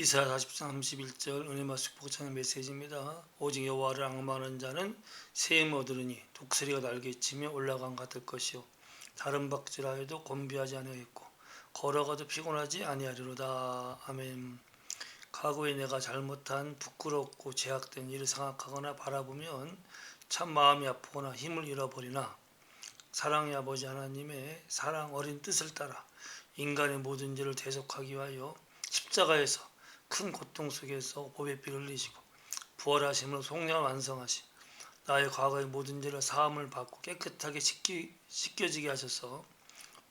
이사 40장 31절 은혜마 축복창의 메시지입니다. 오직 여호와를 악망하는 자는 세임 얻으리니 독수리가 날개 치며 올라간 같을 것이요 다른 박질하여도 곤비하지 아니하겠고 걸어가도 피곤하지 아니하리로다. 아멘. 과거에 내가 잘못한 부끄럽고 제약된 일을 생각하거나 바라보면 참 마음이 아프거나 힘을 잃어버리나 사랑의 아버지 하나님의 사랑 어린 뜻을 따라 인간의 모든 죄를 대속하기 위하여 십자가에서 큰 고통 속에서 보배 피를 흘리시고 부활하심으로 속량 완성하시 나의 과거의 모든 죄를 사함을 받고 깨끗하게 씻기, 씻겨지게 하셔서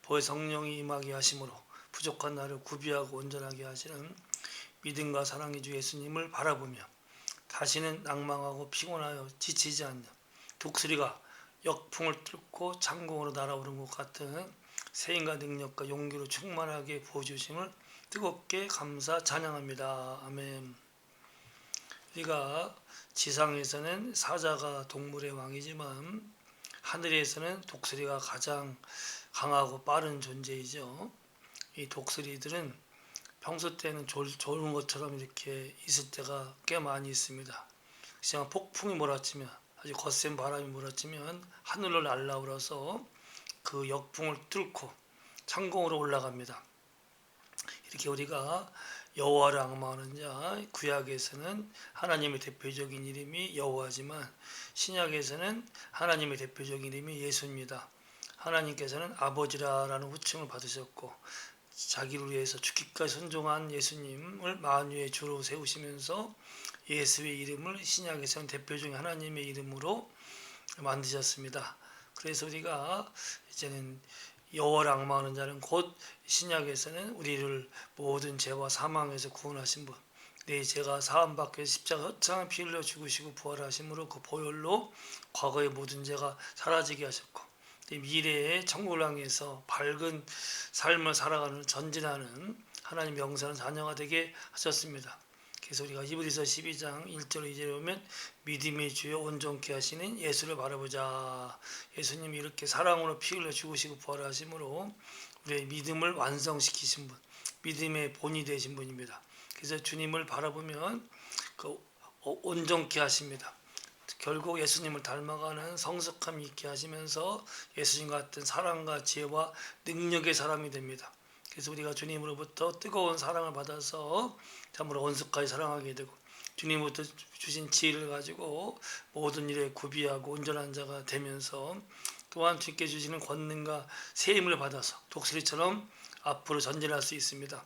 보혜 성령이 임하게 하심으로 부족한 나를 구비하고 온전하게 하시는 믿음과 사랑의 주 예수님을 바라보며 다시는 낭망하고 피곤하여 지치지 않는 독수리가 역풍을 뚫고 창공으로 날아오른 것 같은 세인과 능력과 용기로 충만하게 부어주심을 뜨겁게 감사 찬양합니다. 아멘. 우리가 지상에서는 사자가 동물의 왕이지만 하늘에서는 독수리가 가장 강하고 빠른 존재이죠. 이 독수리들은 평소 때는 졸, 좋은 것처럼 이렇게 있을 때가 꽤 많이 있습니다. 그냥 폭풍이 몰아치면 아주 거센 바람이 몰아치면 하늘을 날아오라서 그 역풍을 뚫고 창공으로 올라갑니다. 이렇게 우리가 여호와를 악마하는 자 구약에서는 하나님의 대표적인 이름이 여호와지만 신약에서는 하나님의 대표적인 이름이 예수입니다. 하나님께서는 아버지라라는 호칭을 받으셨고 자기를 위해서 죽기까지 순종한 예수님을 만유의 주로 세우시면서 예수의 이름을 신약에서는 대표적인 하나님의 이름으로 만드셨습니다. 그래서 우리가 이제는 여호와를 악마하는 자는 곧 신약에서는 우리를 모든 죄와 사망에서 구원하신 분. 내 죄가 사함 받게 십자가 헛창을 피 흘려 죽으시고 부활하심으로 그 보혈로 과거의 모든 죄가 사라지게 하셨고 미래의 천국을 향해서 밝은 삶을 살아가는 전진하는 하나님 명사는 자녀가 되게 하셨습니다. 그래서 우리가 히브리서 12장 1절 2절에 보면 믿음의 주여 온전케 하시는 예수를 바라보자. 예수님이 이렇게 사랑으로 피 흘려 죽으시고 부활하심으로 우리의 믿음을 완성시키신 분, 믿음의 본이 되신 분입니다. 그래서 주님을 바라보면 그 온전케 하십니다. 결국 예수님을 닮아가는 성숙함이 있게 하시면서 예수님 같은 사랑과 지혜와 능력의 사람이 됩니다. 그래서 우리가 주님으로부터 뜨거운 사랑을 받아서 참으로 온숙하게 사랑하게 되고 주님부터 주신 지혜를 가지고 모든 일에 구비하고 온전한 자가 되면서 또한 주께 주시는 권능과 새 힘을 받아서 독수리처럼 앞으로 전진할 수 있습니다.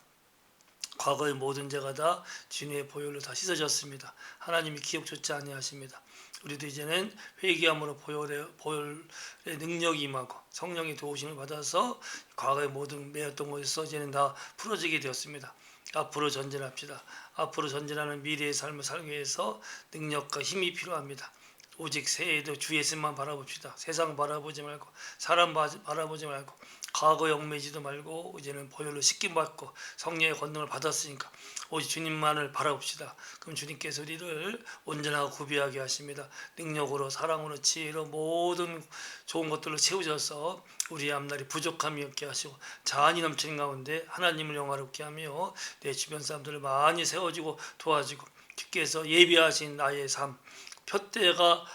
과거의 모든 죄가 다 주님의 보혈로 다 씻어졌습니다. 하나님이 기억 좋지 아니하십니다. 우리도 이제는 회개함으로 보혈의, 보혈의 능력이 임하고 성령의 도우심을 받아서 과거의 모든 매였던 것에서 이제는 다 풀어지게 되었습니다. 앞으로 전진합시다. 앞으로 전진하는 미래의 삶을 살기 위해서 능력과 힘이 필요합니다. 오직 새해에도 주 예수만 바라봅시다. 세상 바라보지 말고 사람 바라보지 말고 과거 영매지도 말고 이제는 보혈로 씻김 받고 성령의 권능을 받았으니까 오직 주님만을 바라봅시다. 그럼 주님께서 우리를 온전하고 구비하게 하십니다. 능력으로 사랑으로 지혜로 모든 좋은 것들로 채우셔서 우리 앞날이 부족함이 없게 하시고 자안이 넘치는 가운데 하나님을 영화롭게 하며 내 주변 사람들을 많이 세워주고 도와주고 주께서 예비하신 나의 삶 표대가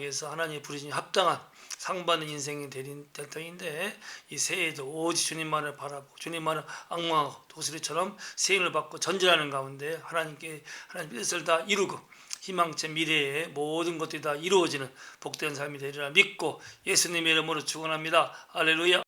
위해서 하나님의 부르심이 합당한 상받는 인생이 될 터인데 이 새해에도 오직 주님만을 바라보고 주님만을 악망하고 도수리처럼 세인을 받고 전진하는 가운데 하나님께 하나님 뜻을 다 이루고 희망체 미래에 모든 것들이 다 이루어지는 복된 삶이 되리라 믿고 예수님의 이름으로 축원합니다. 할렐루야.